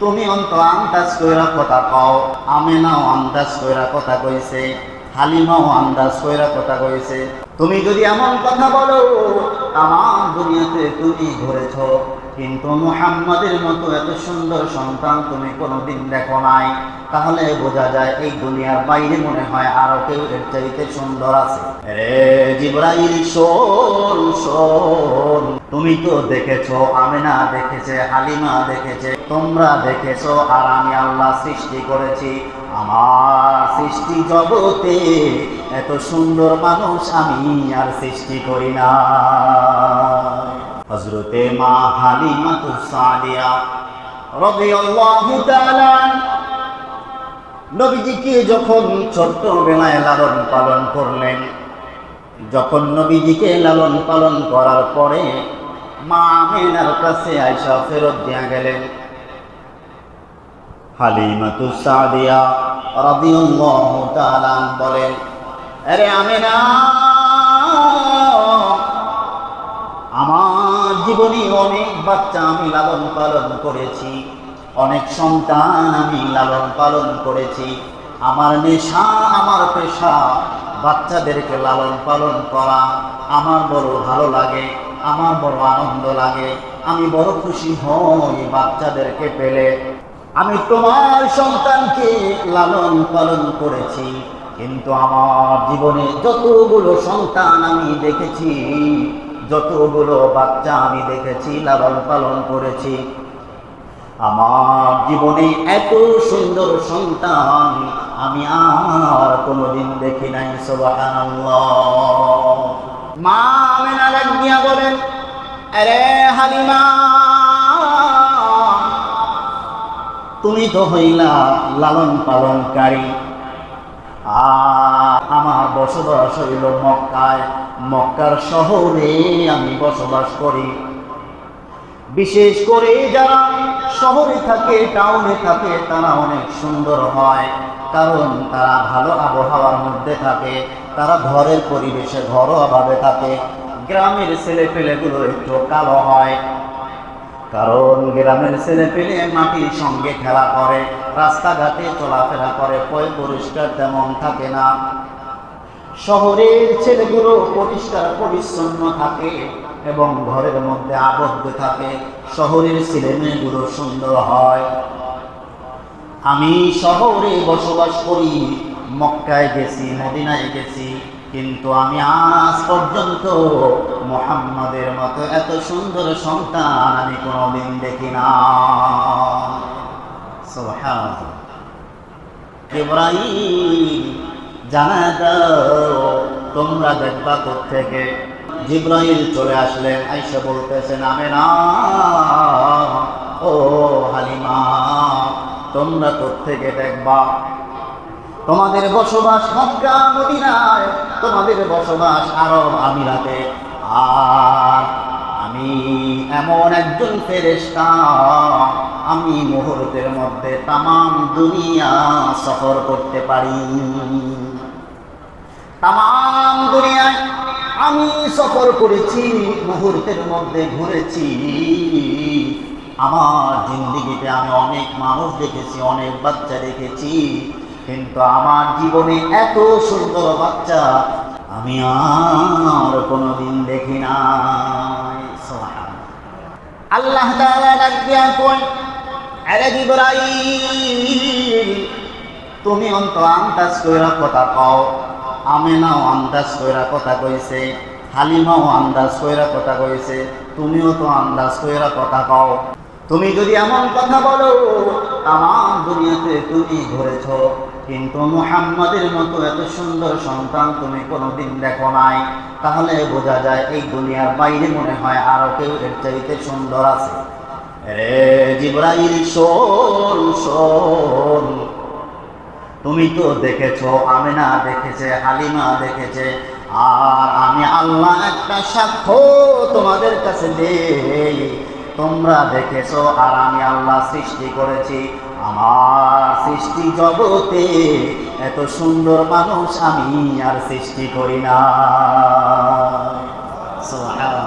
তুমি অন্ত আন্দাজ কইরা কথা কও। আমেনাও আন্দাজ কইরা কথা কইছে। হালিমাও আন্দাজ কইরা কথা কইছে, তুমি যদি এমন কথা বলো আমার দুনিয়াতে তুমি কিন্তু মুহাম্মাদের মতো এত সুন্দর সন্তান তুমি কোনোদিন দেখো নাই। তাহলে বোঝা যায় এই দুনিয়ার বাইরে মনে হয় আরও কেউ এর চাইতে সুন্দর আছে। রে জিব্রাইল তুমি তো দেখেছ, আমেনা দেখেছে, হালিমা দেখেছে, তোমরা দেখেছ, আর আমি আল্লাহ সৃষ্টি করেছি। আমার সৃষ্টি জগতে এত সুন্দর মানুষ আমি আর সৃষ্টি করি না। হজরতে মা হালিমা তু সাদিয়া তাআলা নবীজিকে যখন ছোট্টবেলায় লালন পালন করলেন, যখন নবীজিকে লালন পালন করার পরে মা মেনার কাছে আয়সা ফেরত দিয়া গেলেন। হালিমাতু সাদিয়া রাদিয়াল্লাহু তাআলা বলেন, আরে আমিনা, আমার জীবনে অনেক বাচ্চা আমি লালন পালন করেছি, অনেক সন্তান আমি লালন পালন করেছি। আমার নেশা, আমার পেশা, বাচ্চাদেরকে লালন পালন করা আমার বড় ভালো লাগে, আমার বড় আনন্দ লাগে। আমি বড় খুশি হই বাচ্চাদেরকে পেলে। আমি তোমার সন্তানকে লালন পালন করেছি, কিন্তু আমার জীবনে যতগুলো সন্তান আমি দেখেছি, যতগুলো বাচ্চা আমি দেখেছি, লালন পালন করেছি, আমার জীবনে এত সুন্দর সন্তান আমি আর কোনোদিন দেখি নাই, সুবহানাল্লাহ। মা আমেনা লাগিয়া বলেন, আরে হালিমা তুমি তো হইলা লালন পালনকারী। আমার বসবাস হইল মক্কায়। মক্কার শহরে আমি বসবাস করি। বিশেষ করে যারা শহরে থাকে, টাউনে থাকে, তারা অনেক সুন্দর হয়। কারণ তারা ভালো আবহাওয়ার মধ্যে থাকে। তারা ঘরের পরিবেশে ঘরোয়াভাবে থাকে। গ্রামের ছেলে পেলেগুলো একটু কালো হয়। কারণ গ্রামের ছেলে পেলে মাটির সঙ্গে খেলা করে, রাস্তাঘাটে চলাফেরা করে, পয় পরিষ্কার তেমন থাকে না। শহরের ছেলেগুলো পরিষ্কার পরিচ্ছন্ন থাকে এবং ঘরের মধ্যে আবদ্ধ থাকে। শহরের ছেলে মেয়েগুলো সুন্দর হয়। আমি শহরে বসবাস করি, মক্কায় গেছি, মদিনায় গেছি। কিন্তু আমি আজ পর্যন্ত মোহাম্মদের মতো এত সুন্দর সন্তান আমি কোনোদিন দেখি না। জানা দাও, তোমরা দেখবা থেকে জিব্রাইল চলে আসলেন আইসা বলতেছেন, আমি না। ও হালিমা, তোমরা থেকে দেখবা? তোমাদের বসবাস মক্কা, মদিনায়, তোমাদের বসবাস আরব আমিরাতে। আর আমি এমন একজন ফেরেশতা, আমি মুহূর্তের মধ্যে তামাম দুনিয়া সফর করতে পারি। তামাম দুনিয়ায় আমি সফর করেছি, মুহূর্তের মধ্যে ঘুরেছি। আমার জিন্দিগিতে আমি অনেক মানুষ দেখেছি, অনেক বাচ্চা দেখেছি। কিন্তু আমার জীবনে এত সুন্দর বাচ্চা আমি আর কোনোদিন দেখি নাই। আল্লাহ তুমি অন্ত আন্দাজ কইরা কথা কও। আমেনাও আন্দাজ কইরা কথা কইছে, হালিমাও আন্দাজ কইরা কথা কইছে, তুমিও তো আন্দাজ কইরা কথা কও। তুমি যদি এমন কথা বলো আমার দুনিয়াতে তুমি ঘুরেছ। কিন্তু মুহাম্মাদের মতো এত সুন্দর সন্তান তুমি কোনোদিন দেখো নাই। তাহলে বোঝা যায় এই দুনিয়ার বাইরে মনে হয় আরও কেউ এর চাইতে সুন্দর আছে। রে জিব্রাইল, শোন শোন। তুমি তো দেখেছ, আমিনা দেখেছে, হালিমা দেখেছে, আর আমি আল্লাহ একটা সাক্ষ্য তোমাদের কাছে দেই। তোমরা দেখেছ, আর আমি আল্লাহ সৃষ্টি করেছি। আমার সৃষ্টি জগতে এত সুন্দর মানুষ আমি আর সৃষ্টি করি না সুবহানাল্লাহ।